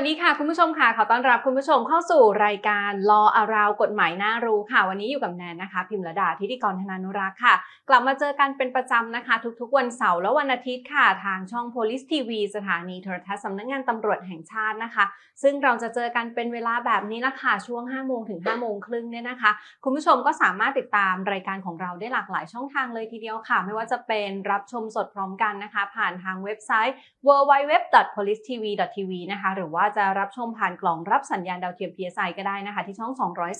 วัสดีค่ะคุณผู้ชมค่ะขอต้อนรับคุณผู้ชมเข้าสู่รายการ Law Around กฎหมายน่ารู้ค่ะ วันนี้อยู่กับแนนนะคะ พิมพ์ระดาธิติกรธนานุรักษ์ค่ะ กลับมาเจอกันเป็นประจำนะคะ ทุกๆ วันเสาร์และวันอาทิตย์ค่ะ ทางช่อง Police TV สถานีโทรทัศน์สำนักงานตำรวจแห่งชาตินะคะ ซึ่งเราจะเจอกันเป็นเวลาแบบนี้ละค่ะช่วง5โมงถึง5โมงครึ่งเนี่ยนะคะ คุณผู้ชมก็สามารถติดตามรายการของเราได้หลากหลายช่องทางเลยทีเดียวค่ะ ไม่ว่าจะเป็นรับชมสดพร้อมกันนะคะ ผ่านทางเว็บไซต์ www.policetv.tv นะคะหรือว่าจะรับชมผ่านกล่องรับสัญญาณดาวเทียม PSI ก็ได้นะคะที่ช่อง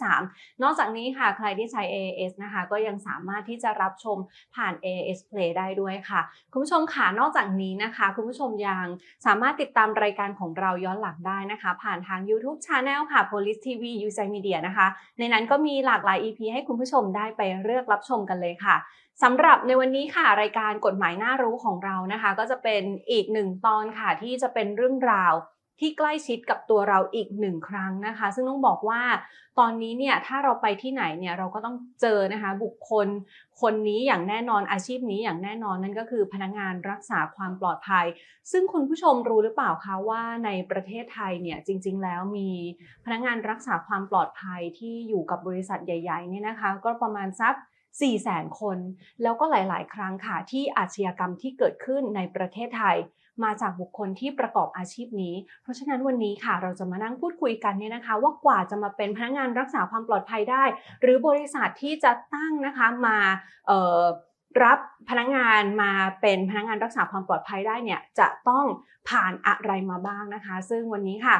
203 นอกจากนี้ค่ะใครที่ใช้ AAS นะคะก็ยังสามารถที่จะรับชมผ่าน AAS Play ได้ด้วยค่ะ คุณผู้ชมค่ะนอกจากนี้นะคะ คุณผู้ชมยังสามารถติดตามรายการของเราย้อนหลังได้นะคะ ผ่านทาง YouTube Channel ค่ะ Police TV u s i Media นะคะ ในนั้นก็มีหลากหลาย EP ให้คุณผู้ชมได้ไปเลือกรับชมกันเลยค่ะสำหรับในวันนี้ค่ะรายการกฎหมายน่ารู้ของเรานะคะ ก็จะเป็นอีกหนึ่งตอนค่ะที่จะเป็นเรื่องราว ที่ใกล้ชิดกับตัวเราอีกหนึ่งครั้งนะคะ ซึ่งต้องบอกว่าตอนนี้เนี่ยถ้าเราไปที่ไหนเนี่ยเราก็ต้องเจอนะคะบุคคลคนนี้อย่างแน่นอนอาชีพนี้อย่างแน่นอนนั่นก็คือพนักงานรักษาความปลอดภัย ซึ่งคุณผู้ชมรู้หรือเปล่าคะว่าในประเทศไทยเนี่ยจริง ๆ แล้วมีพนักงานรักษาความปลอดภัยที่อยู่กับบริษัทใหญ่ๆเนี่ยนะคะ ก็ประมาณสัก 4 0 0แสนคน แล้วก็หลาย ๆ ครั้งค่ะที่อาชญากรรมที่เกิดขึ้นในประเทศไทย มาจากบุคคลที่ประกอบอาชีพนี้ เพราะฉะนั้นวันนี้ค่ะ เราจะมานั่งพูดคุยกันเนี่ยนะคะ ว่ากว่าจะมาเป็นพนักงานรักษาความปลอดภัยได้ หรือบริษัทที่จะตั้งนะคะมาเอ่อรับพนักงานมาเป็นพนักงานรักษาความปลอดภัยได้เนี่ยจะต้องผ่านอะไรมาบ้างนะคะ ซึ่งวันนี้ค่ะ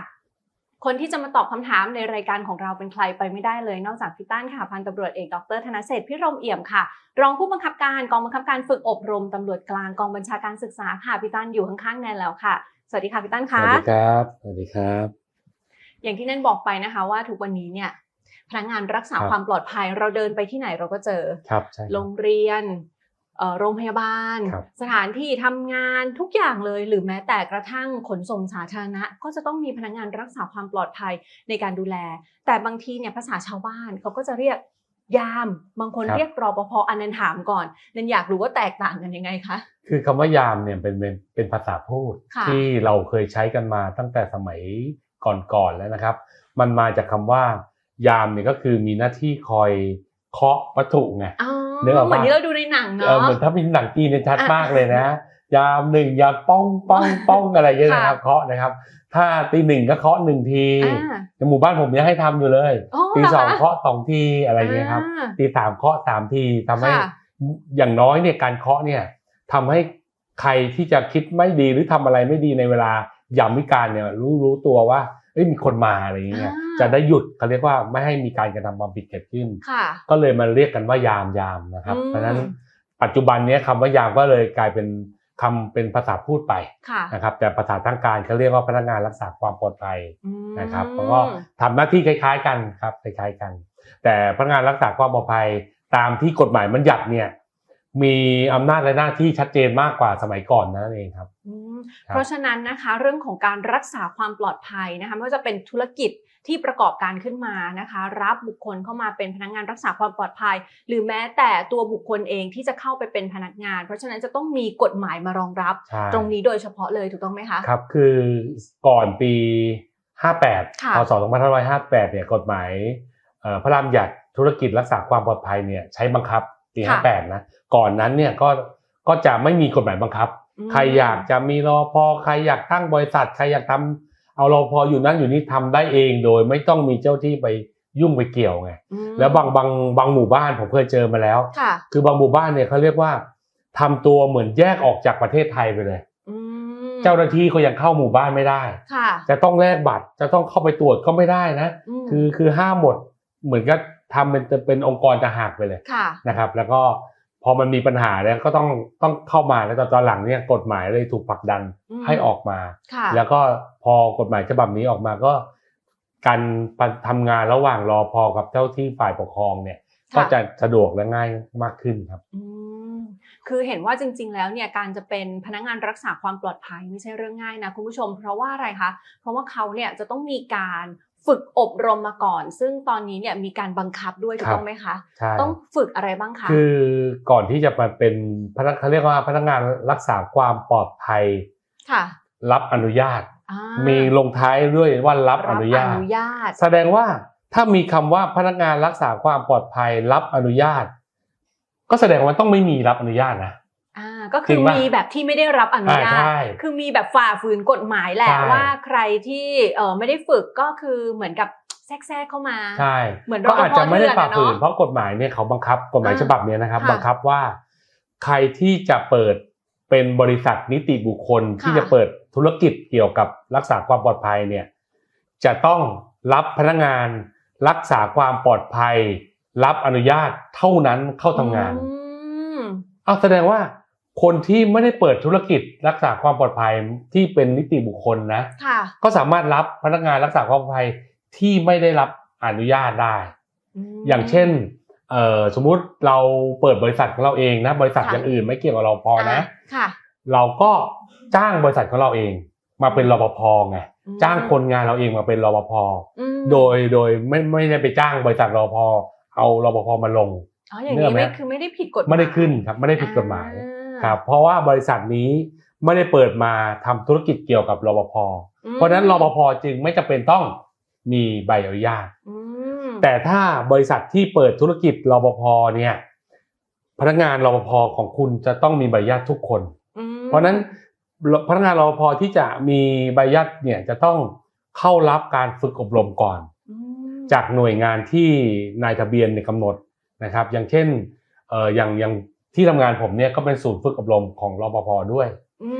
คนที่จะมาตอบคำถามในรายการของเราเป็นใครไปไม่ได้เลย นอกจากพี่ตั้นค่ะพันตำรวจเอกดรธนเศรษฐ์พิรมเอี่ยมค่ะ รองผู้บังคับการกองบังคับการฝึกอบรมตำรวจกลางกองบัญชาการศึกษาค่ะพี่ตั้นอยู่ข้างๆแนนแล้วค่ะ สวัสดีค่ะพี่ตั้นสค่ะวัสดีครับสวัสดีครับ อย่างที่แนนบอกไปนะคะว่าทุกวันนี้เนี่ยพนักงานรักษาครับความปลอดภัยเราเดินไปที่ไหนเราก็เจอครับใช่ครับโรงเรียนเอ่อ โรงพยาบาลครับสถานที่ทำงานทุกอย่างเลย หรือแม้แต่กระทั่งขนส่งสาธารณะ ก็จะต้องมีพนักงานรักษาความปลอดภัยในการดูแล แต่บางทีเนี่ยภาษาชาวบ้านเขาก็จะเรียกยาม บางคนครับเรียกรอปภอันนันถามก่อนนันอยากรู้ว่าแตกต่างกันยังไงคะคือคำว่ายามเนี่ยเป็นเป็นเป็นภาษาพูดค่ะที่เราเคยใช้กันมาตั้งแต่สมัยก่อนๆแล้วนะครับ มันมาจากคำว่า ยามเนี่ยก็คือมีหน้าที่คอยเคาะวัตถุไง อ๋อนึกออกปะเหมือนที่เราดูในหนังเอเนาะอเหมือนถ้าเป็นหนังจีนเนี่ยชัดอะมากเลยนะ ยามหนึ่งยามป้องป้องป้องอะไรอย่างเงี้ยนะครับเคาะนะครับ ถ้าตีหนึ่งก็เคาะหนึ่งทีอ่าในหมู่บ้านผมยังให้ทำอยู่เลยอ๋อตีเหรอสองคะเคาะสองทีอะไรอย่างเงี้ยครับอ่าตีสามเคาะสามทีทำให้ค่ะอย่างน้อยเนี่ยการเคาะเนี่ยทำให้ใครที่จะคิดไม่ดีหรือทำอะไรไม่ดีในเวลายามวิการเนี่ยรู้รู้ตัวว่า เอ้ยมีคนมาอะไรอย่างเงี้ยอ่าจะได้หยุดเขาเรียกว่าไม่ให้มีการกระทำความผิดเกิดขึ้นค่ะก็เลยมาเรียกกันว่ายามยามนะครับอืมเพราะฉะนั้นปัจจุบันเนี้ยคำว่ายามก็เลยกลายเป็นคำเป็นภาษาพูดไปค่ะนะครับ แต่ภาษาทางการเขาเรียกว่าพนักงานรักษาความปลอดภัยอืมนะครับแล้วก็ทำหน้าที่คล้าย ๆ กันครับคล้ายๆกัน แต่พนักงานรักษาความปลอดภัยตามที่กฎหมายมันหยัดเนี่ยมีอำนาจและหน้าที่ชัดเจนมากกว่าสมัยก่อนนั่นเองครับอืมครับ เพราะฉะนั้นนะคะเรื่องของการรักษาความปลอดภัยนะคะไม่ว่าจะเป็นธุรกิจที่ประกอบการขึ้นมานะคะ รับบุคคลเข้ามาเป็นพนักงานรักษาความปลอดภัย หรือแม้แต่ตัวบุคคลเองที่จะเข้าไปเป็นพนักงาน เพราะฉะนั้นจะต้องมีกฎหมายมารองรับใช่ตรงนี้โดยเฉพาะเลยถูกต้องไหมคะครับคือก่อนปี 58ค่ะพศ2558เนี่ยกฎหมายเอ่อพระรามหยัดธุรกิจรักษาความปลอดภัยเนี่ยใช้บังคับปีค่ะ58นะก่อนนั้นเนี่ยก็ก็จะไม่มีกฎหมายบังคับม ใครอยากจะมีรอพอใครอยากตั้งบริษัทใครอยากทำเอารอพออยู่นั่นอยู่นี่ทำได้เองโดย ไม่ต้องมีเจ้าที่ไปยุ่งไปเกี่ยวไงอืมแล้วบางบางบางหมู่บ้านผมเคยเจอมาแล้วค่ะคือบางหมู่บ้านเนี่ยเขาเรียกว่าทำตัวเหมือนแยกออกจากประเทศไทยไปเลยอืมเจ้าหน้าที่ก็ยังเข้าหมู่บ้านไม่ได้ค่ะจะต้องแลกบัตรจะต้องเข้าไปตรวจก็ไม่ได้นะมคือคือห้ามหมดเหมือนกับทำเป็นเป็นองค์กรจะหักไปเลยค่ะนะครับ แล้วก็ พอมันมีปัญหาแล้วก็ต้องต้องเข้ามาแล้วตอนหลังเนี่ยกฎหมายเลยถูกผลักดันอืมให้ออกมาค่ะแล้วก็พอกฎหมายฉบับนี้ออกมาก็การทำงานระหว่างรอพอกับเจ้าที่ฝ่ายปกครองเนี่ยค่ะก็จะสะดวกและง่ายมากขึ้นครับอืมคือเห็นว่าจริง ๆ แล้วเนี่ยการจะเป็นพนักงานรักษาความปลอดภัยไม่ใช่เรื่องง่ายนะคุณผู้ชม เพราะว่าอะไรคะ เพราะว่าเขาเนี่ยจะต้องมีการ ฝึกอบรมมาก่อน ซึ่งตอนนี้เนี่ยมีการบังคับด้วยถูกครับต้องไหมคะใช่ต้องฝึกอะไรบ้างคะ คือก่อนที่จะมาเป็นพนักเขาเรียกว่าพนักงานรักษาความปลอดภัยค่ะ รับอนุญาตอ่ามีลงท้ายด้วยว่ารับอนุญาตอนุญาตแสดงว่าถ้ามีคำว่าพนักงานรักษาความปลอดภัยรับอนุญาต ก็แสดงว่าต้องไม่มีรับอนุญาตนะอ่า ก็จคืริองปะมีแบบที่ไม่ได้รับอนุญาอ่าตใช่คือมีแบบฝ่าฝืนกฎหมายแหละใช่ว่าใครที่เออไม่ได้ฝึกก็คือเหมือนกับแทรกแทรกเข้ามาใช่เหมือนก็อาจจะไม่ได้รปภฝ่าฝืนเถื่อนอะเนอะเพราะกฎหมายเนี่ยเขาบังคับกฎหมายอ่าฉบับเนี้ยนะครับค่ะบังคับว่า ใครที่จะเปิดเป็นบริษัทนิติบุคคลที่ค่ะจะเปิดธุรกิจเกี่ยวกับรักษาความปลอดภัยเนี่ย จะต้องรับพนักงาน รักษาความปลอดภัย รับอนุญาตเท่านั้นเข้าทำงานอืมเอาแสดงว่า คนที่ไม่ได้เปิดธุรกิจรักษาความปลอดภัยที่เป็นนิติบุคคลนะค่ะก็สามารถรับพนักงานรักษาความปลอดภัยที่ไม่ได้รับอนุญาตได้มอย่างเช่นเอ่อสมมุติเราเปิดบริษัทของเราเองนะ บริษัทค่ะอย่างอื่นไม่เกี่ยวกับเราพอนะค่ะ เราก็จ้างบริษัทของเราเอง มาเป็นรปภไงอืมจ้างคนงานเราเองมาเป็นรปภอืมโดยโดยไม่ไม่ได้ไปจ้างบริษัทรปภเอารปภมาลงอ๋ออย่างเนื้นี้อไหมไม่คือไม่ได้ผิดกฎหมายไม่ได้ขึ้นครับไม่ได้ผิดกฎหมายอ่ ครับเพราะว่าบริษัทนี้ไม่ได้เปิดมาทำธุรกิจเกี่ยวกับรปภอืมเพราะฉะนั้นรปภจึงไม่จำเป็นต้องมีใบอนุญาตอืมแต่ถ้าบริษัทที่เปิดธุรกิจรปภเนี่ย พนักงานรปภของคุณจะต้องมีใบอนุญาตทุกคนอืมเพราะฉะนั้นพนักงานรปภที่จะมีใบอนุญาตเนี่ยจะต้องเข้ารับการฝึกอบรมก่อนอืมจากหน่วยงานที่นายทะเบียนในยกำหนดนะครับ อย่างเช่นเอ่ออย่างอย่าง ที่ทำงานผมเนี่ยก็เป็นศูนย์ฝึกอบรมของรปภด้วย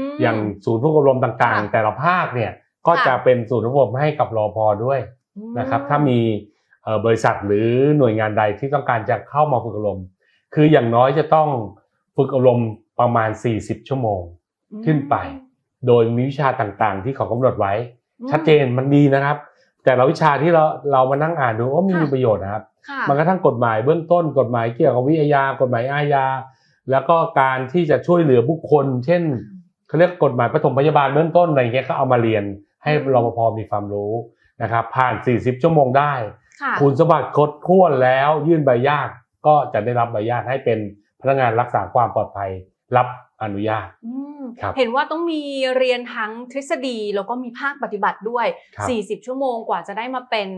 มอย่างศูนย์ฝึกอบรมต่างค่ะๆแต่ละภาคเนี่ยก็ค่ะจะเป็นศูนย์ฝึกอบรมให้กับรปภด้วยอืมนะครับ ถ้ามีเอ่อบริษัทหรือหน่วยงานใดที่ต้องการจะเข้ามาฝึกอบรม คืออย่างน้อยจะต้องฝึกอบรมประมาณ 40 ชั่วโมงขึ้นไป โดยมีวิชาต่างๆ ที่เขากำหนดไว้อืมชัดเจนมันดีนะครับ แต่ละวิชาที่เราเรามานั่งอ่านดูก็มีค่ะประโยชน์นะครับค่ะมันกระทั่งกฎหมายเบื้องต้นกฎหมายเกี่ยวกับวิทยากฎหมายอาญา แล้วก็การที่จะช่วยเหลือบุคคล เช่นเขาเรียกกฎหมายปฐมพยาบาลเบื้องต้นอะไรเงี้ยก็เอามาเรียนให้อืมรปภมีความรู้นะครับ ผ่าน 40 ชั่วโมงได้ค่ะคุณสมบัติครบถ้วนแล้วยื่นใบญาตก็จะได้รับใบญาตให้เป็นพนักงานรักษาความปลอดภัยรับอนุญาตอืมครับเห็นว่าต้องมีเรียนทั้งทฤษฎีแล้วก็มีภาคปฏิบัติด้วยครับ40 ชั่วโมงกว่าจะได้มาเป็น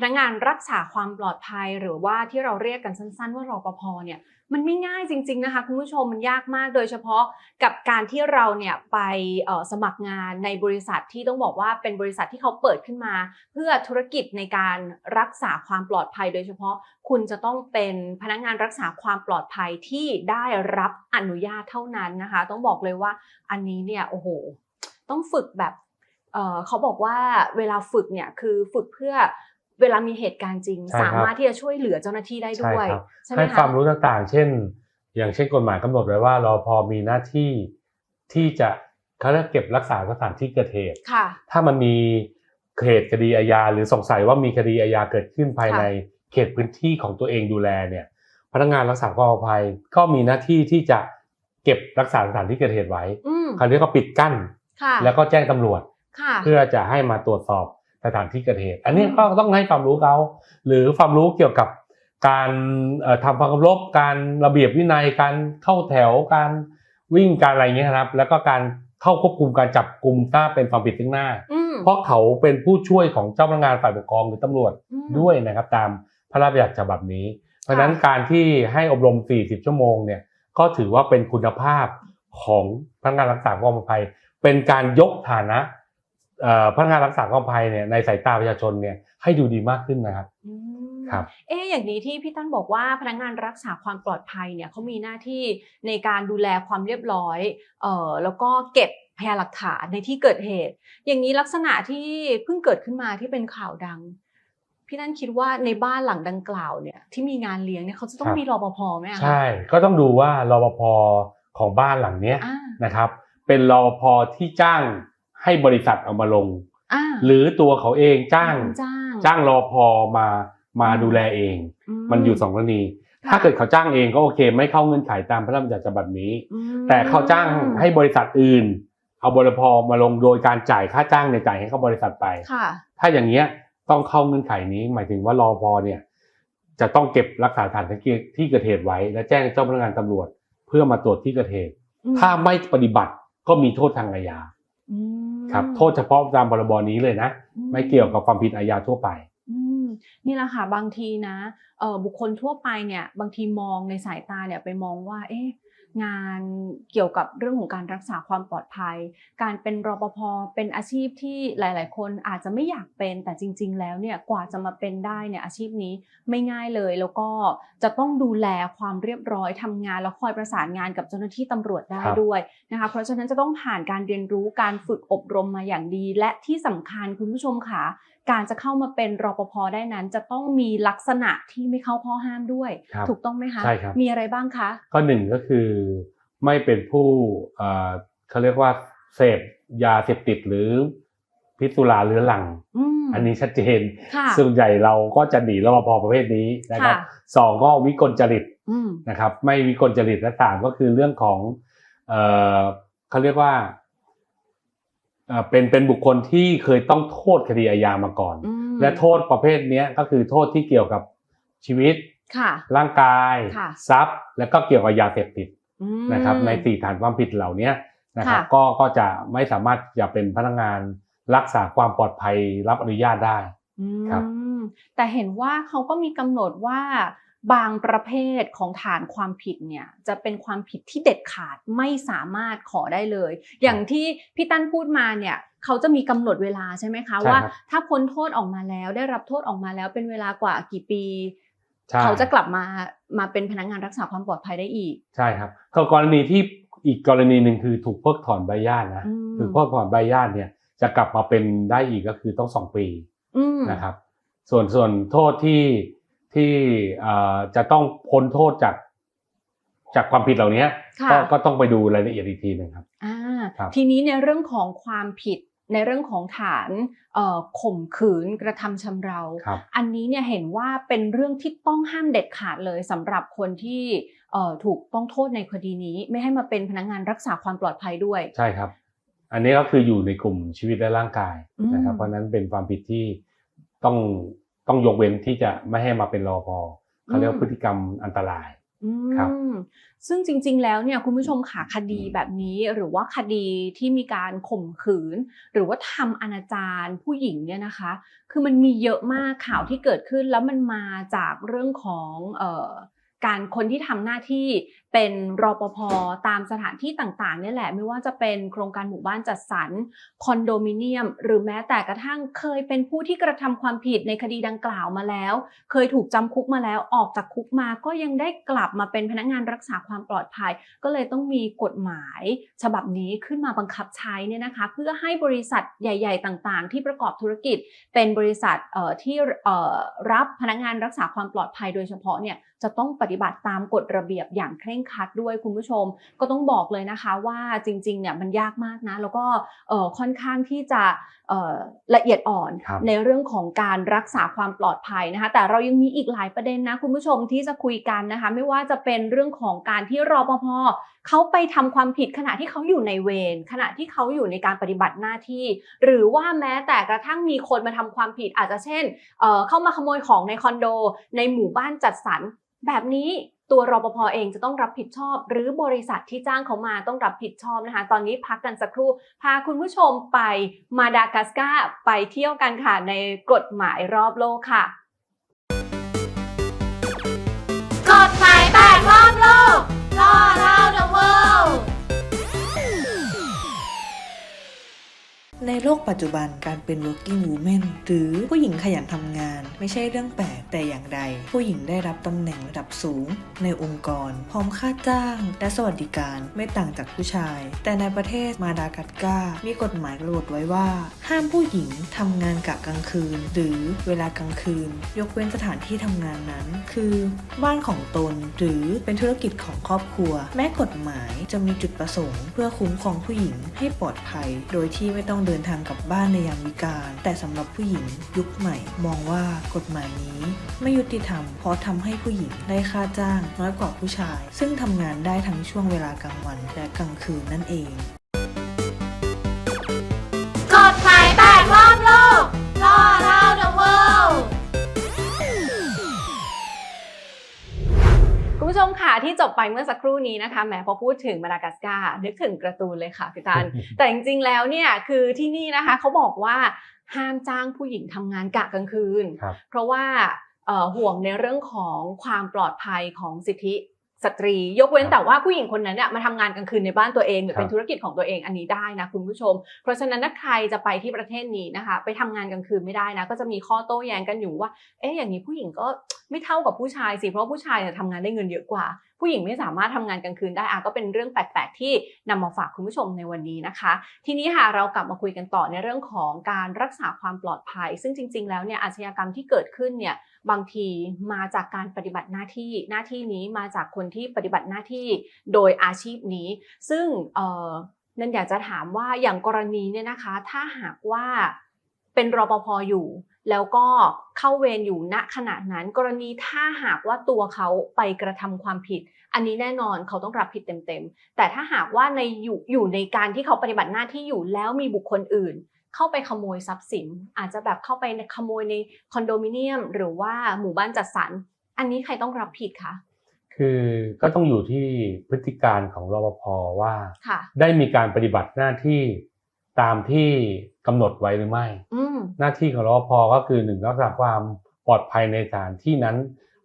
พนักงานรักษาความปลอดภัย หรือว่าที่เราเรียกกันสั้น ๆ ว่ารปภเนี่ยมันไม่ง่ายจริง ๆนะคะคุณผู้ชมมันยากมากโดยเฉพาะกับการที่เราเนี่ยไปสมัครงานในบริษัทที่ต้องบอกว่าเป็นบริษัทที่เขาเปิดขึ้นมา เพื่อธุรกิจในการรักษาความปลอดภัย โดยเฉพาะคุณจะต้องเป็นพนักงานรักษาความปลอดภัยที่ได้รับอนุญาตเท่านั้นนะคะ ต้องบอกเลยว่าอันนี้เนี่ยโอ้โหต้องฝึกแบบเเขาบอกว่าเวลาฝึกเนี่ยคือฝึกเพื่อ เวลามีเหตุการณ์จริงใช่ครับสามารถที่จะช่วยเหลือเจ้าหน้าที่ได้ด้วยใช่ครับใช่ไหมให้คะความรู้ต่างๆ เช่น อย่างเช่นกฎหมายกำหนดไว้ว่ารอพอมีหน้าที่ที่จะเขาเรียกเก็บรักษาสถานที่เกิดเหตุค่ะถ้ามันมีเขตคดีอาญาหรือสงสัยว่ามีคดีอาญาเกิดขึ้นภายในเขตพื้นที่ของตัวเองดูแลเนี่ย พนักงานรักษาความปลอดภัยก็มีหน้าที่ที่จะเก็บรักษาสถานที่เกิดเหตุไว้อืมคราวนี้ก็ปิดกั้นค่ะแล้วก็แจ้งตำรวจค่ะเพื่อจะให้มาตรวจสอบส ถานที่เกิดเหตุ อันนี้อืมก็ต้องให้ความรู้เขาหรือความรู้เกี่ยวกับการเอ่อทำความเคารพการระเบียบวินัยการเข้าแถวการวิ่งการอะไรเงี้ยครับ แล้วก็การเข้าควบคุมการจับกลุ่มถ้าเป็นความผิดซึ่งหน้าอืมเพราะเขาเป็นผู้ช่วยของเจ้าพนักงานฝ่ายปกครองหรือตำรวจอืมด้วยนะครับ ตามพระราชบัญญัติฉบับนี้ เพราะฉะนั้นการที่ให้อบรม 40 ชั่วโมงเนี่ยก็ถือว่าเป็นคุณภาพของพนักงานรักษาความปลอดภัย เป็นการยกฐานะเอ่อ พนักงานรักษาความปลอดภัยเนี่ยในสายตาประชาชนเนี่ยให้ดูดีมากขึ้นนะครับอืมครับเอ๊ะอย่างนี้ที่พี่ตั้นบอกว่าพนักงานรักษาความปลอดภัยเนี่ยเขามีหน้าที่ในการดูแลความเรียบร้อยเอ่อแล้วก็เก็บพยานหลักฐานในที่เกิดเหตุ อย่างนี้ลักษณะที่เพิ่งเกิดขึ้นมาที่เป็นข่าวดัง พี่ตั้นคิดว่าในบ้านหลังดังกล่าวเนี่ยที่มีงานเลี้ยงเนี่ยเขาจะต้องครับมีรปภไหมอะคะใช่ ก็ต้องดูว่ารปภของบ้านหลังเนี้ยอ่านะครับ เป็นรปภที่จ้าง ให้บริษัทเอามาลงอ่าหรือตัวเขาเองจ้าง จ้างจ้างรปภมามาอืมดูแลเอง มันอยู่สองกรณี ถ้าเกิดเขาจ้างเองก็โอเค ไม่เข้าเงื่อนไขตามพระราชบัญญัติฉบับนี้อืมแต่เขาจ้างให้บริษัทอื่น เอาบริพมาลงโดยการจ่ายค่าจ้างในยจ่ายให้เขาบริษัทไปค่ะถ้าอย่างเงี้ยต้องเข้าเงื่อนไขนี้ หมายถึงว่ารอพอเนี่ย จะต้องเก็บรักษาสถานที่เกิดเหตุไว้ และแจ้งเจ้าพนักงานตำรวจ เพื่อมาตรวจที่เกิดเหตุอืมถ้าไม่ปฏิบัติก็มีโทษทางอาญาอืม ครับโทษเฉพาะตามพรบนี้เลยนะอืไม่เกี่ยวกับความผิดอาญาทั่วไปอืมนี่แหละค่ะบางทีนะเอ่อบุคคลทั่วไปเนี่ยบางทีมองในสายตาเนี่ยไปมองว่า เอ๊ะ งานเกี่ยวกับเรื่องของการรักษาความปลอดภัย การเป็นรปภเป็นอาชีพที่หลาย ๆ คนอาจจะไม่อยากเป็นแต่จริง ๆ แล้วเนี่ยกว่าจะมาเป็นได้เนี่ยอาชีพนี้ไม่ง่ายเลย แล้วก็จะต้องดูแลความเรียบร้อยทำงานแล้วคอยประสานงานกับเจ้าหน้าที่ตำรวจได้ครับด้วยนะคะเพราะฉะนั้นจะต้องผ่านการเรียนรู้การฝึกอบรมมาอย่างดี และที่สำคัญคุณผู้ชมค่ะ การจะเข้ามาเป็นรปภได้นั้น จะต้องมีลักษณะที่ไม่เข้าข้อห้ามด้วยครับถูกต้องไหมคะใช่ครับมีอะไรบ้างคะข้อหนึ่งก็คือไม่เป็นผู้เอ่อเขาเรียกว่าเสพยาเสพติดหรือพิษสุราเรื้อรังอืมอันนี้ชัดเจนค่ะส่วนใหญ่เราก็จะหนีรปภประเภทนี้นะครับค่ะสองก็วิกลจริตอืมนะครับ ไม่วิกลจริตและสามก็คือเรื่องของเอ่อเขาเรียกว่า เอ่อเป็นเป็นบุคคลที่เคยต้องโทษคดีอาญามาก่อนอืมและโทษประเภทเนี้ยก็คือโทษที่เกี่ยวกับชีวิตค่ะร่างกายค่ะทรัพย์ และก็เกี่ยวกับยาเสพติดอืมนะครับ ในสี่ฐานความผิดเหล่านี้นะครับค่ะก็ก็จะไม่สามารถจะเป็นพนักงานรักษาความปลอดภัยรับอนุญาตได้ครับอืมแต่เห็นว่าเขาก็มีกำหนดว่า บางประเภทของฐานความผิดเนี่ยจะเป็นความผิดที่เด็ดขาดไม่สามารถขอได้เลย อย่างที่พี่ตั้นพูดมาเนี่ยเขาจะมีกำหนดเวลาใช่ไหมคะใช่ครับว่า ถ้าพ้นโทษออกมาแล้ว ได้รับโทษออกมาแล้วเป็นเวลากว่ากี่ปีใช่เขาจะกลับมามาเป็นพนักงานรักษาความปลอดภัยได้อีก ใช่ครับก็กรณีที่อีกกรณีหนึ่งคือถูกเพิกถอนใบญาตนะอืมคือเพิกถอนใบญาตเนี่ยจะกลับมาเป็นได้อีกก็คือต้องสองปีอืมนะครับ ส่วนส่วนโทษที่ ที่เอ่อจะต้องพ้นโทษจากจากความผิดเหล่านี้ค่ะก็ก็ต้องไปดูรายละเอียดอีกทีหนึ่งครับอ่าครับทีนี้ในเรื่องของความผิดในเรื่องของฐานเอ่อข่มขืนกระทำชำเราครับอันนี้เนี่ยเห็นว่าเป็นเรื่องที่ต้องห้ามเด็ดขาดเลยสำหรับคนที่เอ่อถูกต้องโทษในคดีนี้ ไม่ให้มาเป็นพนักงานรักษาความปลอดภัยด้วย ใช่ครับ อันนี้ก็คืออยู่ในกลุ่มชีวิตและร่างกายนะครับอืมเพราะฉะนั้นเป็นความผิดที่ต้อง ต้องยกเว้นที่จะไม่ให้มาเป็นรอพอเขาเรียกว่าพฤติกรรมอันตรายอืครับมซึ่งจริง ๆ แล้วเนี่ยคุณผู้ชมค่ะคดีแบบนี้หรือว่าคดีที่มีการข่มขืน หรือว่าทำอนาจารผู้หญิงเนี่ยนะคะ คือมันมีเยอะมากข่าวที่เกิดขึ้นแล้วมันมาจากเรื่องของเอ่อการคนที่ทำหน้าที่เป็นรปภตามสถานที่ต่างๆเนี่ยแหละไม่ว่าจะเป็นโครงการหมู่บ้านจัดสรรคอนโดมิเนียม หรือแม้แต่กระทั่งเคยเป็นผู้ที่กระทำความผิดในคดีดังกล่าวมาแล้ว เคยถูกจำคุกมาแล้วออกจากคุกมาก็ยังได้กลับมาเป็นพนักงานรักษาความปลอดภัย ก็เลยต้องมีกฎหมาย ฉบับนี้ขึ้นมาบังคับใช้เนี่ยนะคะ เพื่อให้บริษัทใหญ่ ๆ ต่างๆ ที่ประกอบธุรกิจ เป็นบริษัทที่รับพนักงานรักษาความปลอดภัยโดยเฉพาะเนี่ยจะต้องปฏิบัติตามกฎระเบียบอย่างเคร่งครัดด้วยคุณผู้ชม ก็ต้องบอกเลยนะคะว่าจริงๆเนี่ยมันยากมากนะ แล้วก็เอ่อค่อนข้างที่จะเอ่อละเอียดอ่อนครับในเรื่องของการรักษาความปลอดภัยนะคะ แต่เรายังมีอีกหลายประเด็นนะคุณผู้ชมที่จะคุยกันนะคะ ไม่ว่าจะเป็นเรื่องของการที่รปภเขาไปทำความผิดขณะที่เขาอยู่ในเวรขณะที่เขาอยู่ในการปฏิบัติหน้าที่ หรือว่าแม้แต่กระทั่งมีคนมาทำความผิดอาจจะเช่นเอ่อเข้ามาขโมยของในคอนโด ในหมู่บ้านจัดสรรแบบนี้ ตัวรปภเองจะต้องรับผิดชอบ หรือบริษัทที่จ้างเขามาต้องรับผิดชอบนะคะ ตอนนี้พักกันสักครู่ พาคุณผู้ชมไปมาดากัสการ์ไปเที่ยวกันค่ะในกฎหมายรอบโลกค่ะ กฎหมายแปดรอบโลกรอ ในโลกปัจจุบันการเป็น working woman หรือผู้หญิงขยันทำงาน ไม่ใช่เรื่องแปลกแต่อย่างใด ผู้หญิงได้รับตำแหน่งระดับสูง ในองค์กร พร้อมค่าจ้าง และสวัสดิการไม่ต่างจากผู้ชาย แต่ในประเทศมาดากัสการ์มีกฎหมายกำหนดไว้ว่า ห้ามผู้หญิงทำงานกะกลางคืน หรือเวลากลางคืน ยกเว้นสถานที่ทำงานนั้น คือ บ้านของตนหรือเป็นธุรกิจของครอบครัว แม้กฎหมายจะมีจุดประสงค์ เพื่อคุ้มครองผู้หญิงให้ปลอดภัย โดยที่ไม่ต้องเดินทางกลับบ้านในยามวิกาลแต่สำหรับผู้หญิงยุคใหม่ มองว่ากฎหมายนี้ไม่ยุติธรรม เพราะทำให้ผู้หญิงได้ค่าจ้างน้อยกว่าผู้ชาย ซึ่งทำงานได้ทั้งช่วงเวลากลางวันและกลางคืนนั่นเอง ผู้ชมค่ะที่จบไปเมื่อสักครู่นี้นะคะแหมพอพูดถึงมาดากัสการ์นึกถึงการ์ตูนเลยค่ะพี่ตันแต่จริงๆแล้วเนี่ยคือที่นี่นะคะเขาบอกว่าห้ามจ้างผู้หญิงทำงานกะกลางคืนครับเพราะว่าเอ่อห่วงในเรื่องของความปลอดภัยของสิทธิ สตรี ยกเว้นครับแต่ว่าผู้หญิงคนนั้นเนี่ยมาทำงานกลางคืนในบ้านตัวเองหรือครับเป็นธุรกิจของตัวเองอันนี้ได้นะคุณผู้ชม เพราะฉะนั้นถ้าใครจะไปที่ประเทศนี้นะคะ ไปทำงานกลางคืนไม่ได้นะ ก็จะมีข้อโต้แย้งกันอยู่ว่า เอ๊ะอย่างนี้ผู้หญิงก็ไม่เท่ากับผู้ชายสิเพราะผู้ชายเนี่ยทำงานได้เงินเยอะกว่า ผู้หญิงไม่สามารถทำงานกลางคืนได้อะก็เป็นเรื่องแปลกๆที่นำมาฝากคุณผู้ชมในวันนี้นะคะ ทีนี้ค่ะเรากลับมาคุยกันต่อในเรื่องของการรักษาความปลอดภัย ซึ่งจริง ๆ แล้วเนี่ยอาชญากรรมที่เกิดขึ้นเนี่ย บางทีมาจากการปฏิบัติหน้าที่หน้าที่นี้มาจากคนที่ปฏิบัติหน้าที่โดยอาชีพนี้ ซึ่งเอ่นอยากจะถามว่าอย่างกรณีเนี่ยนะคะ ถ้าหากว่าเป็นรปภอยู่ แล้วก็เข้าเวรอยู่ณขณะนั้น กรณีถ้าหากว่าตัวเขาไปกระทำความผิด อันนี้แน่นอนเขาต้องรับผิดเต็มๆแต่ถ้าหากว่าในอยู่อยู่ในการที่เขาปฏิบัติหน้าที่อยู่แล้วมีบุคคลอื่น เข้าไปขโมยทรัพย์สิน อาจจะแบบเข้าไปในขโมยในคอนโดมิเนียม หรือว่าหมู่บ้านจัดสรร อันนี้ใครต้องรับผิดคะคือก็ต้องอยู่ที่พฤติการของรปภว่าค่ะได้มีการปฏิบัติหน้าที่ตามที่กำหนดไว้หรือไม่อืมหน้าที่ของรปภก็คือหนึ่งรักษาความปลอดภัยในสถานที่นั้น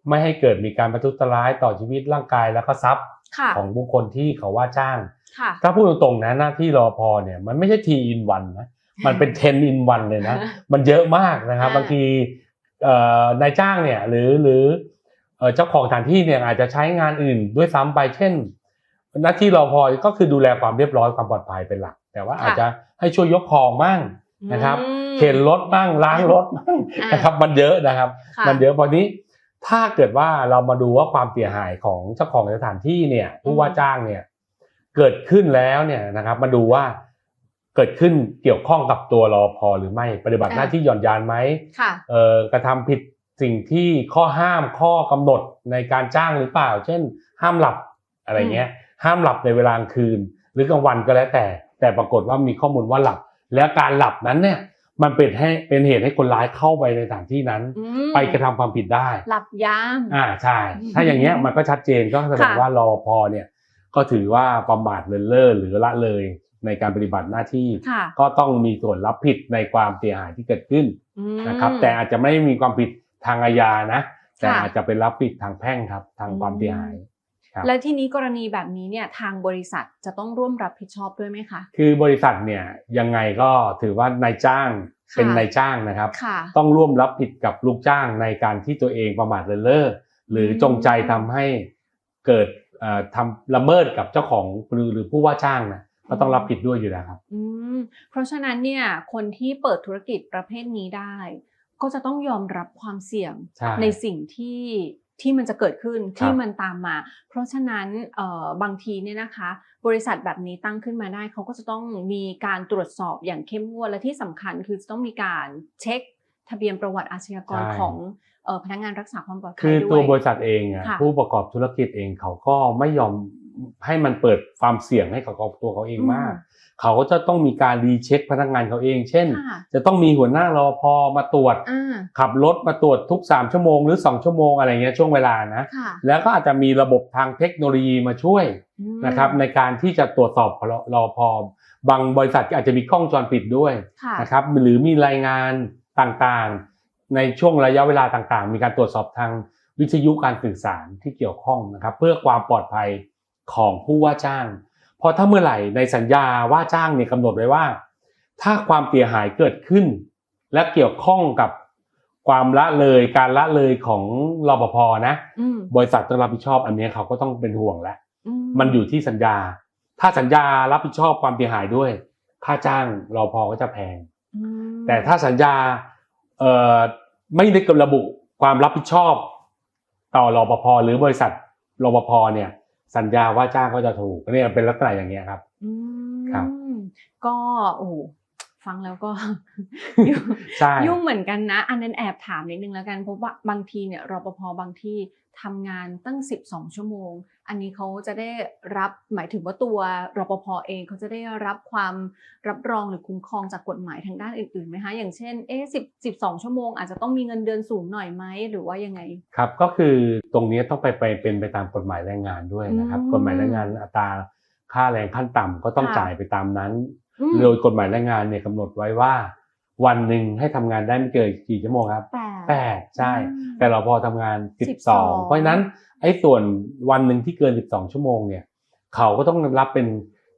ไม่ให้เกิดมีการประทุษร้ายต่อชีวิตร่างกายและก็ทรัพย์ค่ะของบุคคลที่เขาว่าจ้างค่ะถ้าพูดตรงๆนะหน้าที่รอพอเนี่ยมันไม่ใช่ทีอินวันนะ มันเป็นเทนอินวันเลยนะ มันเยอะมากนะครับอ่าบางทีเอ่อนายจ้างเนี่ยหรือหรือเอ่อเจ้าของสถานที่เนี่ยอาจจะใช้งานอื่นด้วยซ้ำไป เช่น หน้าที่รอพอก็คือดูแลความเรียบร้อยความปลอดภัยเป็นหลัก แต่ว่าอาจจะให้ช่วยยกของมั่งนะครับอืมเข็นรถมั่งล้างรถมั่งอ่านนะครับมันเยอะนะครับค่ะมันเยอะพอนี้ถ้าเกิดว่าเรามาดูว่าความเสียหายของเจ้าของสถานที่เนี่ยผู้ว่าจ้างเนี่ยเกิดขึ้นแล้วเนี่ยนะครับมาดูว่า เกิดขึ้นเกี่ยวข้องกับตัวรอพอหรือไม่ปฏิบัติหน้าที่หย่อนยานไหมค่ะเอ่อกระทำผิดสิ่งที่ข้อห้ามข้อกำหนดในการจ้างหรือเปล่า เช่น ห้ามหลับอะไรเงี้ย ห้ามหลับในเวลากลางคืน หรือกลางวันก็แล้วแต่ แต่ปรากฏว่ามีข้อมูลว่าหลับ แล้วการหลับนั้นเนี่ยมันเป็นให้เป็นเหตุให้คนร้ายเข้าไปในสถานที่นั้นอืมไปกระทำความผิดได้ หลับยามอ่าใช่ ถ้าอย่างเงี้ยมันก็ชัดเจนก็แสดงค่ะว่ารอพอเนี่ยก็ถือว่าประมาทเลินเล่อหรือละเลย ในการปฏิบัติหน้าที่ค่ะก็ต้องมีส่วนรับผิดในความเสียหายที่เกิดขึ้นอืมนะครับ แต่อาจจะไม่มีความผิดทางอาญานะ แต่ค่ะอาจจะเป็นรับผิดทางแพ่งครับ ทางความเสียหายครับและที่นี้กรณีแบบนี้เนี่ยทางบริษัทจะต้องร่วมรับผิดชอบด้วยไหมคะ คือบริษัทเนี่ยยังไงก็ถือว่านายจ้างค่ะเป็นนายจ้างนะครับค่ะต้องร่วมรับผิดกับลูกจ้างในการที่ตัวเองประมาทเลินเล่อหรือจงใจทำให้เกิดเอ่อทำละเมิดกับเจ้าของหรือหรือผู้ว่าจ้างนะ ก็ต้องรับผิดด้วยอยู่แล้วครับอืมเพราะฉะนั้นเนี่ยคนที่เปิดธุรกิจประเภทนี้ได้ ก็จะต้องยอมรับความเสี่ยงใช่ในสิ่งที่ที่มันจะเกิดขึ้นครับที่มันตามมา เพราะฉะนั้นเอ่อบางทีเนี่ยนะคะ บริษัทแบบนี้ตั้งขึ้นมาได้เขาก็จะต้องมีการตรวจสอบอย่างเข้มงวดและที่สำคัญคือจะต้องมีการเช็คทะเบียนประวัติอาชญากรใช่ของเอ่อพนักงานรักษาความปลอดภัคืยอด้วยตัวบริษัทเองอะค่ะผู้ประกอบธุรกิจเองเขาก็ไม่ยอม ให้มันเปิดความเสี่ยงให้กับตัวเขาเองมาก เขาก็จะต้องมีการรีเช็คพนักงานเขาเอง เช่นค่ะจะต้องมีหัวหน้ารอพอมาตรวจอ่าขับรถมาตรวจทุก 3 ชั่วโมงหรือ 2 ชั่วโมงอะไรเงี้ยช่วงเวลานะค่ะแล้วก็อาจจะมีระบบทางเทคโนโลยีมาช่วยอืมนะครับในการที่จะตรวจสอบรอพอบางบริษัทก็อาจจะมีกล้องวงจรปิดด้วยค่ะนะครับหรือมีรายงานต่างๆ ในช่วงระยะเวลาต่างๆ มีการตรวจสอบทางวิทยุการสื่อสารที่เกี่ยวข้องนะครับ เพื่อความปลอดภัย ของผู้ว่าจ้าง เพราะถ้าเมื่อไหร่ในสัญญาว่าจ้างเนี่ยกำหนดไว้ว่า ถ้าความเสียหายเกิดขึ้น และเกี่ยวข้องกับความละเลยการละเลยของรปภนะอืมบริษัทต้องรับผิดชอบอันเนี้ยเขาก็ต้องเป็นห่วงแล้วอืมันอยู่ที่สัญญา ถ้าสัญญารับผิดชอบความเสียหายด้วย ค่าจ้างรอพอก็จะแพงอืมแต่ถ้าสัญญาเอ่อไม่ได้กำระบุความรับผิดชอบ ต่อรปภหรือบริษัทรปภเนี่ย สัญญาว่าจ้างก็จะถูกเนี่ยเป็นลักษณะอย่างเงี้ยครับอืมครับก็โอ้โหฟังแล้วก็ยุ่งใช่ยุ่งเหมือนกันนะ อันนั้นแอบถามนิดนึงแล้วกันเพราะว่าบางทีเนี่ยรปภบางที่ ทำงานตั้ง 12 ชั่วโมง อันนี้เขาจะได้รับหมายถึงว่าตัวรปภเองเขาจะได้รับความรับรองหรือคุ้มครองจากกฎหมายทางด้านอื่นๆไหมคะอย่างเช่นเอ๊ะสิบสิบสองชั่วโมงอาจจะต้องมีเงินเดือนสูงหน่อยไหมหรือว่ายังไงครับก็คือตรงนี้ต้องไปไปเป็นไปตามกฎหมายแรงงานด้วยนะครับอืมกฎหมายแรงงานอัตราค่าแรงขั้นต่ำก็ต้องค่ะจ่ายไปตามนั้นอืมโดยกฎหมายแรงงานเนี่ยกำหนดไว้ว่า วันหนึ่งให้ทำงานได้ไม่เกินกี่ชั่วโมงครับแปด แปดใช่อืมแต่เราพอทำงาน12 12เพราะฉะนั้นไอ้ส่วนวันหนึ่งที่เกิน12ชั่วโมงเนี่ยเขาก็ต้องรับเป็น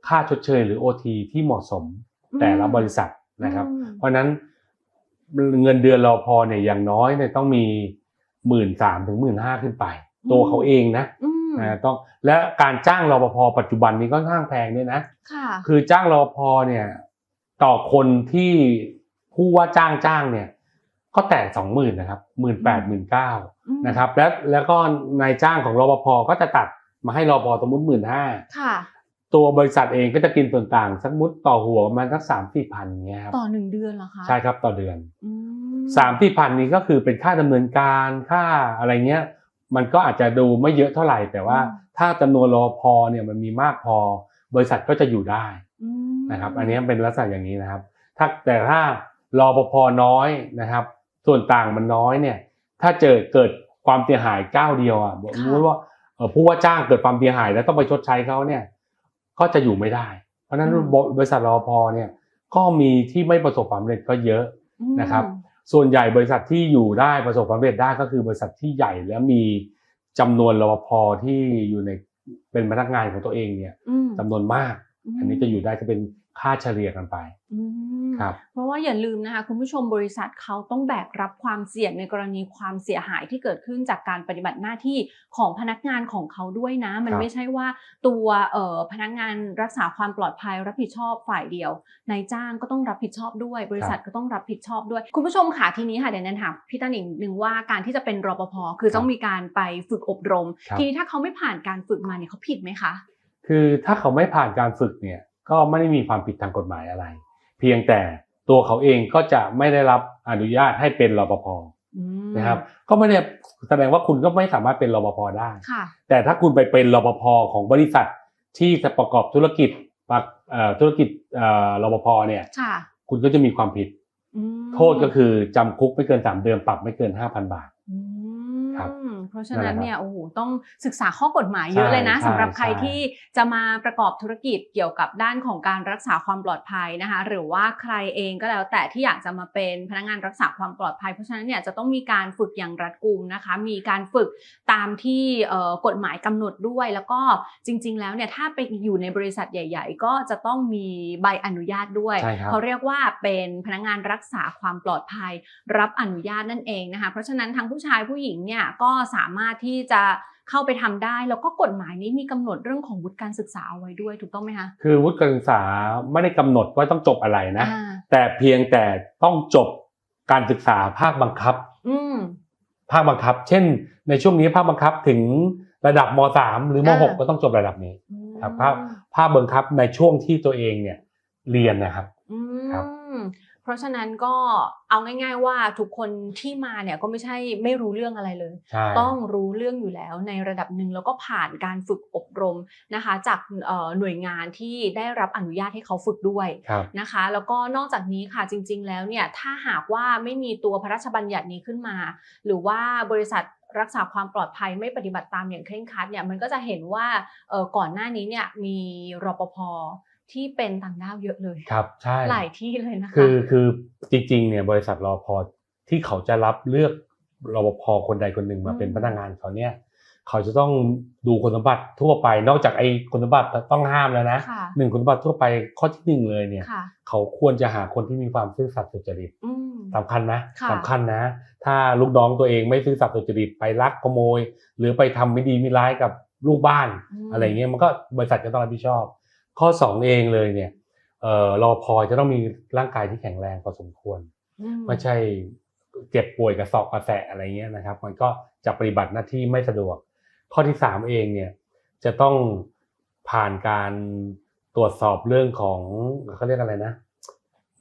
ค่าชดเชยหรือ OT ที่เหมาะสมแต่ละบริษัทนะครับอืมเพราะฉะนั้นเงินเดือนรอพอเนี่ยอย่างน้อยเนี่ยต้องมีหมื่นสามถึงหมื่นห้าขึ้นไป ตัวเขาเองนะอืมนะต้องและการจ้างรปภปัจจุบันนี้ก็ค่อนข้างแพงด้วยนะค่ะคือจ้างรปภเนี่ยต่อคนที่ผู้ว่าจ้างจ้างเนี่ย ก็แตะสองหมื่นนะครับหมื่นแปดหมื่นเก้าอืมนะครับ แล้วแล้วก็นายจ้างของรปภก็จะตัดมาให้รปภสมมติหมื่นห้าค่ะตัวบริษัทเองก็จะกินส่วนต่างสักมุดต่อหัวประมาณสักสามสี่พันเงี้ยครับต่อหนึ่งเดือนเหรอคะใช่ครับต่อเดือนอืมสามสี่พันนี้ก็คือเป็นค่าดำเนินการค่าอะไรเงี้ย มันก็อาจจะดูไม่เยอะเท่าไหร่ แต่ว่าถ้าจำนวนรอพอเนี่ยมันมีมากพอ บริษัทก็จะอยู่ได้อืมนะครับ อันนี้เป็นลักษณะอย่างนี้นะครับ ถ้าแต่ถ้ารอปภน้อยนะครับ ส่วนต่างมันน้อยเนี่ย ถ้าเจอเกิดความเสียหายก้าวเดียวอะบอกรู้ว่าเอ่อผู้ว่าจ้างเกิดความเสียหายแล้วต้องไปชดใช้เขาเนี่ย ก็จะอยู่ไม่ได้ เพราะฉะนั้นบริษัทรอพอเนี่ยก็มีที่ไม่ประสบความสำเร็จก็เยอะอืมนะครับ ส่วนใหญ่บริษัทที่อยู่ได้ประสบความสำเร็จได้ก็คือบริษัทที่ใหญ่และมีจำนวนรปภที่อยู่ในเป็นพนักงานของตัวเองเนี่ยอืมจำนวนมาก อันนี้จะอยู่ได้จะเป็น ค่าเฉลี่ยกันไปอืมครับเพราะว่าอย่าลืมนะคะคุณผู้ชมบริษัทเขาต้องแบกรับความเสี่ยงในกรณีความเสียหายที่เกิดขึ้นจากการปฏิบัติหน้าที่ของพนักงานของเขาด้วยนะ มันครับไม่ใช่ว่าตัวเอ่อพนักงานรักษาความปลอดภัยรับผิดชอบฝ่ายเดียวนายจ้างก็ต้องรับผิดชอบด้วย บริษัทก็ต้องรับผิดชอบด้วย คุณผู้ชมค่ะทีนี้ค่ะเดี๋ยวแนันถามพี่ตั้นอีกหนึ่งว่าการที่จะเป็นรปภคือต้องมีการไปฝึกอบรมครับทีนี้ถ้าเขาไม่ผ่านการฝึกมาเนี่ยเขาผิดไหมคะ คือถ้าเขาไม่ผ่านการฝึกเนี่ย ก็ไม่ได้มีความผิดทางกฎหมายอะไร เพียงแต่ตัวเขาเองก็จะไม่ได้รับอนุญาตให้เป็นรปภอืมนะครับ ก็ไม่ได้แสดงว่าคุณก็ไม่สามารถเป็นรปภได้ค่ะแต่ถ้าคุณไปเป็นรปภของบริษัทที่จะประกอบธุรกิจปักเอ่อธุรกิจเอ่อรปภเนี่ยค่ะคุณก็จะมีความผิดอืมโทษก็คือจำคุกไม่เกินสามเดือนปรับไม่เกินห้าพันบาทอืม ครับเพราะฉะนั่นั้นนแหละครับเนี่ยโอ้โหต้องศึกษาข้อกฎหมายเยอะเลยนะใช่สำหรับใครใช่ที่จะมาประกอบธุรกิจเกี่ยวกับด้านของการรักษาความปลอดภัยนะคะ หรือว่าใครเองก็แล้วแต่ที่อยากจะมาเป็นพนักงานรักษาความปลอดภัย เพราะฉะนั้นเนี่ยจะต้องมีการฝึกอย่างรัดกุมนะคะ มีการฝึกตามที่เอ่อกฎหมายกำหนดด้วย แล้วก็จริง ๆ แล้วเนี่ยถ้าไปอยู่ในบริษัทใหญ่ ๆ ก็จะต้องมีใบอนุญาตด้วยใช่ครับเขาเรียกว่าเป็นพนักงานรักษาความปลอดภัย รับอนุญาตนั่นเองนะคะ เพราะฉะนั้นทั้งผู้ชายผู้หญิงเนี่ยก็สามารถที่จะเข้าไปทำได้ แล้วก็กฎหมายนี้มีกำหนดเรื่องของวุฒิการศึกษาเอาไว้ด้วยถูกต้องไหมคะคือวุฒิการศึกษาไม่ได้กำหนดว่าต้องจบอะไรนะอ่าแต่เพียงแต่ต้องจบการศึกษาภาคบังคับอืมภาคบังคับ เช่น ในช่วงนี้ภาคบังคับถึงระดับม .3 หรือมอ่า .6 ก็ต้องจบระดับนี้ครับภาพอืมภาคบังคับในช่วงที่ตัวเองเนี่ยเรียนนะครับอืครับม เพราะฉะนั้นก็เอาง่าย ๆ ว่าทุกคนที่มาเนี่ยก็ไม่ใช่ไม่รู้เรื่องอะไรเลยใช่ต้องรู้เรื่องอยู่แล้วในระดับหนึ่งแล้วก็ผ่านการฝึกอบรมนะคะ จากเอ่อหน่วยงานที่ได้รับอนุญาตให้เขาฝึกด้วยครับนะคะ แล้วก็นอกจากนี้ค่ะจริง ๆ แล้วเนี่ยถ้าหากว่าไม่มีตัวพระราชบัญญัตินี้ขึ้นมา หรือว่าบริษัทรักษาความปลอดภัยไม่ปฏิบัติตามอย่างเคร่งครัดเนี่ยมันก็จะเห็นว่าเอ่อก่อนหน้านี้เนี่ยมีรปภ ที่เป็นต่างด้าวเยอะเลยครับใช่หลายที่เลยนะคะคือคือจริงๆเนี่ยบริษัทรอพอที่เขาจะรับเลือกรปภคนใดคนหนึ่งมาอืมเป็นพนักงานเขาเนี่ยเขาจะต้องดูคุณสมบัติทั่วไป นอกจากไอ้คุณสมบัติต้องห้ามแล้วนะค่ะหนึ่งคุณสมบัติทั่วไปข้อที่หนึ่งเลยเนี่ยค่ะเขาควรจะหาคนที่มีความซื่อสัตย์สุจริตอืมสำคัญนะค่ะสำคัญนะ ถ้าลูกน้องตัวเองไม่ซื่อสัตย์สุจริตไปลักขโมย หรือไปทำไม่ดีไม่ร้ายกับลูกบ้านมอะไรเงี้ยมันก็บริษัทก็ต้องรับผิดชอบ ข้อสองเองเลยเนี่ยเอ่อรอพอจะต้องมีร่างกายที่แข็งแรงพอสมควรอืมไม่ใช่เจ็บป่วยกระสอบกระแสะอะไรเงี้ยนะครับ มันก็จะปฏิบัติหน้าที่ไม่สะดวก ข้อที่สามเองเนี่ยจะต้องผ่านการตรวจสอบเรื่องของเขาเรียกอะไรนะ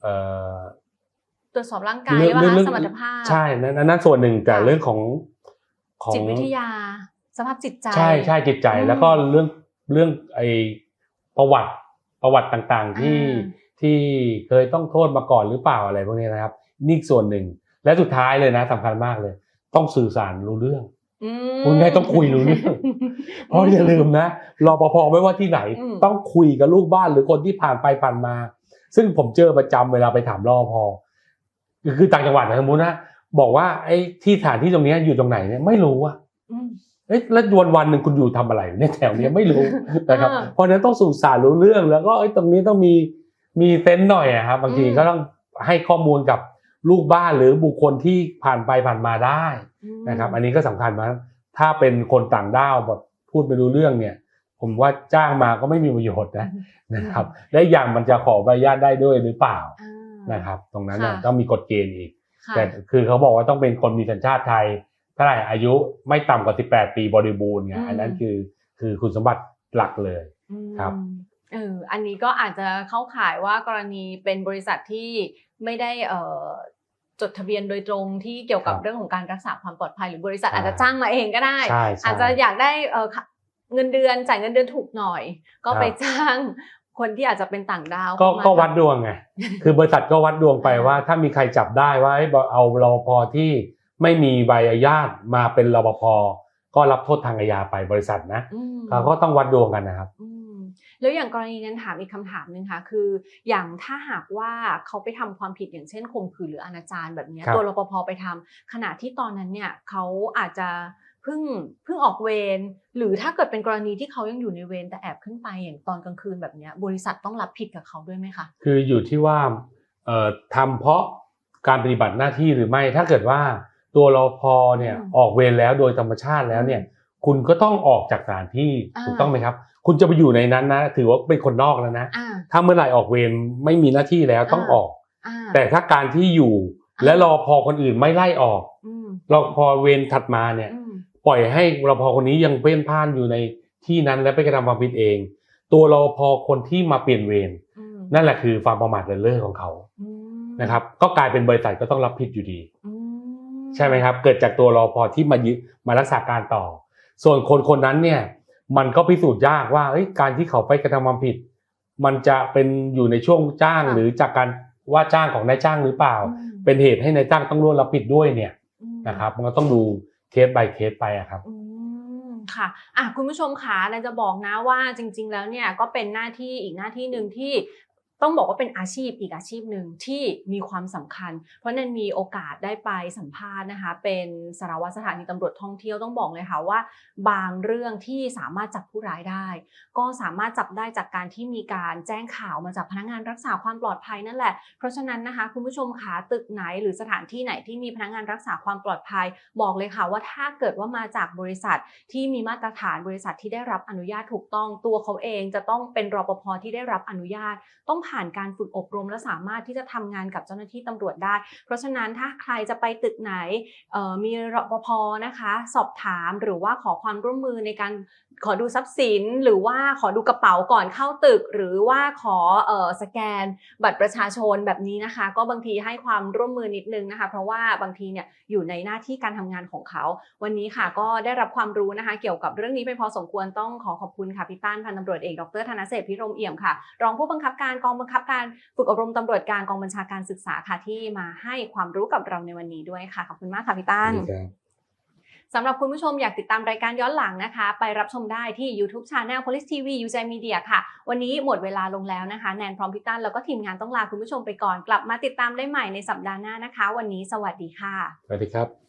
เเอ่อตรวจสอบร่างกายว่าคะสมรรถภาพใช่นั่นนั่นส่วนหนึ่งแต่ค่ะเรื่องของของจิตวิทยา สภาพจิตใจ ใช่ใช่จิตใจอืมแล้วก็เรื่องเรื่องไอ ประวัติประวัติต่างๆ ที่อ่าที่เคยต้องโทษมาก่อนหรือเปล่าอะไรพวกนี้นะครับ นี่อีกส่วนหนึ่ง และสุดท้ายเลยนะสำคัญมากเลย ต้องสื่อสารรู้เรื่องอืมคุณง่ายต้องคุยรู้เรื่องเพราะอย่าลืมนะรปภไม่ว่าที่ไหนอืมต้องคุยกับลูกบ้านหรือคนที่ผ่านไปผ่านมา ซึ่งผมเจอประจำเวลาไปถามรปภคือคือต่างจังหวัดนะสมมตินะบอกว่าไอ้ที่สถานที่ตรงเนี้ยอยู่ตรงไหนเนี่ยไม่รู้อะอืม เอ้ยแล้ววันวันหนึ่งคุณอยู่ทำอะไรในยแถวเนี้ยไม่รู้นะครับอ่าเพราะฉะนั้นต้องสื่อสารรู้เรื่องแล้วก็เอ้ยตรงนี้ต้องมีมีเซนส์หน่อยอะครับบางทีอืมก็ต้องให้ข้อมูลกับลูกบ้านหรือบุคคลที่ผ่านไปผ่านมาได้นะครับ อันนี้ก็สำคัญมากถ้าเป็นคนต่างด้าวแบบพูดไม่รู้เรื่องเนี่ย ผมว่าจ้างมาก็ไม่มีประโยชน์นะนะครับและอีกอย่างมันจะขอใบอนุญาตได้ด้วยหรือเปล่าอ่านะครับ ตรงนั้นน่ะค่ะต้องมีกฎเกณฑ์อีกค่ะแต่คือเขาบอกว่าต้องเป็นคนมีสัญชาติไทย เท่าไหร่อายุไม่ต่ำกว่า 18 ปีบริบูรณ์ไงอืมอันนั้นคือคือคุณสมบัติหลักเลยอืมครับเอออันนี้ก็อาจจะเข้าข่ายว่ากรณีเป็นบริษัทที่ไม่ได้เอ่อจดทะเบียนโดยตรงที่เกี่ยวกับครับเรื่องของการรักษาความปลอดภัยหรือบริษัทอ่าอาจจะจ้างมาเองก็ได้ใช่ใช่อาจจะอยากได้เอ่อค่ะเงินเดือนจ่ายเงินเดือนถูกหน่อย ก็ครับไปจ้างคนที่อาจจะเป็นต่างดาวก็เข้ามาก็วัดดวงไงคือบริษัทก็วัดดวงไปอ่าว่า ถ้ามีใครจับได้ว่าเอ้ยเอารปภที่ ไม่มีใบอนุญาตมาเป็นรปภก็รับโทษทางอาญาไปบริษัทนะอืมเขาก็ต้องวัดดวงกันนะครับอืมแล้วอย่างกรณีนั้นถามอีกคำถามหนึ่งค่ะคือ อย่างถ้าหากว่าเขาไปทำความผิดอย่างเช่นข่มขืนหรืออนาจารแบบเนี้ยครับตัวรปภไปทำขณะที่ตอนนั้นเนี่ยเขาอาจจะเพิ่งเพิ่งออกเวรหรือถ้าเกิดเป็นกรณีที่เขายังอยู่ในเวรแต่แอบขึ้นไปอย่างตอนกลางคืนแบบเนี้ยบริษัทต้องรับผิดกับเขาด้วยไหมคะคืออยู่ที่ว่าเอ่อทำเพราะการปฏิบัติหน้าที่หรือไม่ถ้าเกิดว่า ตัวรปภเนี่ยอืมออกเวรแล้วโดยธรรมชาติแล้วเนี่ย คุณก็ต้องออกจากสถานที่อ่าถูกต้องไหมครับ คุณจะไปอยู่ในนั้นนะ ถือว่าเป็นคนนอกแล้วนะอ่าถ้าเมื่อไหร่ออกเวรไม่มีหน้าที่แล้วต้องอ่าออกอ่าแต่ถ้าการที่อยู่อ่าและรอพอคนอื่นไม่ไล่ออกอืมรอพอเวรถัดมาเนี่ยอืมปล่อยให้รอพอคนนี้ยังเพ่นพ่านอยู่ในที่นั้นและไปกระทำความผิดเอง ตัวรอพอคนที่มาเปลี่ยนเวรอืมนั่นแหละคือความประมาทเลินเล่อของเขาอืมนะครับ ก็กลายเป็นบริษัทก็ต้องรับผิดอยู่ดีอืม ใช่ไหมครับ เกิดจากตัวรอพอที่มายึดมารักษาการต่อ ส่วนคนคนนั้นเนี่ยมันก็พิสูจน์ยากว่าเอ้ยการที่เขาไปกระทำความผิด มันจะเป็นอยู่ในช่วงจ้างหรือจากการว่าจ้างของนายจ้างหรือเปล่าอืมเป็นเหตุให้นายจ้างต้องร่วมรับผิดด้วยเนี่ยอืมนะครับ มันก็ต้องดูเคส by เคสไปอะครับอืมค่ะอะคุณผู้ชมคะนายจะบอกนะว่าจริง ๆ แล้วเนี่ยก็เป็นหน้าที่อีกหน้าที่หนึ่งที่ ต้องบอกว่าเป็นอาชีพอีกอาชีพหนึ่งที่มีความสำคัญ เพราะนันมีโอกาสได้ไปสัมภาษณ์นะคะ เป็นสารวัตรสถานีตำรวจท่องเที่ยวต้องบอกเลยค่ะว่า บางเรื่องที่สามารถจับผู้ร้ายได้ ก็สามารถจับได้จากการที่มีการแจ้งข่าวมาจากพนักงานรักษาความปลอดภัยนั่นแหละ เพราะฉะนั้นนะคะคุณผู้ชมคะตึกไหนหรือสถานที่ไหนที่มีพนักงานรักษาความปลอดภัย บอกเลยค่ะว่าถ้าเกิดว่ามาจากบริษัทที่มีมาตรฐานบริษัทที่ได้รับอนุญาตถูกต้องตัวเขาเอง จะต้องเป็นรปภที่ได้รับอนุญาตต้องผ่านการฝึกอบรมและสามารถที่จะทำงานกับเจ้าหน้าที่ตำรวจได้ เพราะฉะนั้นถ้าใครจะไปตึกไหนมีรปภนะคะ สอบถามหรือว่าขอความร่วมมือในการ ขอดูทรัพย์สินหรือว่าขอดูกระเป๋าก่อนเข้าตึก หรือว่าขอออสแกนบัตรประชาชนแบบนี้นะคะ ก็บางทีให้ความร่วมมือนิดนึงนะคะ เพราะว่าบางทีเนี่ยอยู่ในหน้าที่การทำงานของเขา วันนี้ค่ะก็ได้รับความรู้นะคะ เกี่ยวกับเรื่องนี้ไปพอสมควรต้องขอขอบคุณค่ะพี่ต้านพันตำรวจเอกดรธนเศรษพิรมเอี่ยมค่ะ รองผู้บังคับการกองบังคับการฝึกอบรมตำรวจการกองบัญชาการศึกษาค่ะที่มาให้ความรู้กับเราในวันนี้ด้วยค่ะขอบคุณมากค่ะพี่ต้าน สำหรับคุณผู้ชมอยากติดตามรายการย้อนหลังนะคะ ไปรับชมได้ที่ YouTube Channel Police TV u j Media ค่ะ วันนี้หมดเวลาลงแล้วนะคะ แนนพร้อมพิตันแล้วก็ทีมงานต้องลาคุณผู้ชมไปก่อน กลับมาติดตามได้ใหม่ในสัปดาห์หน้านะคะ วันนี้สวัสดีค่ะ สวัสดีครับ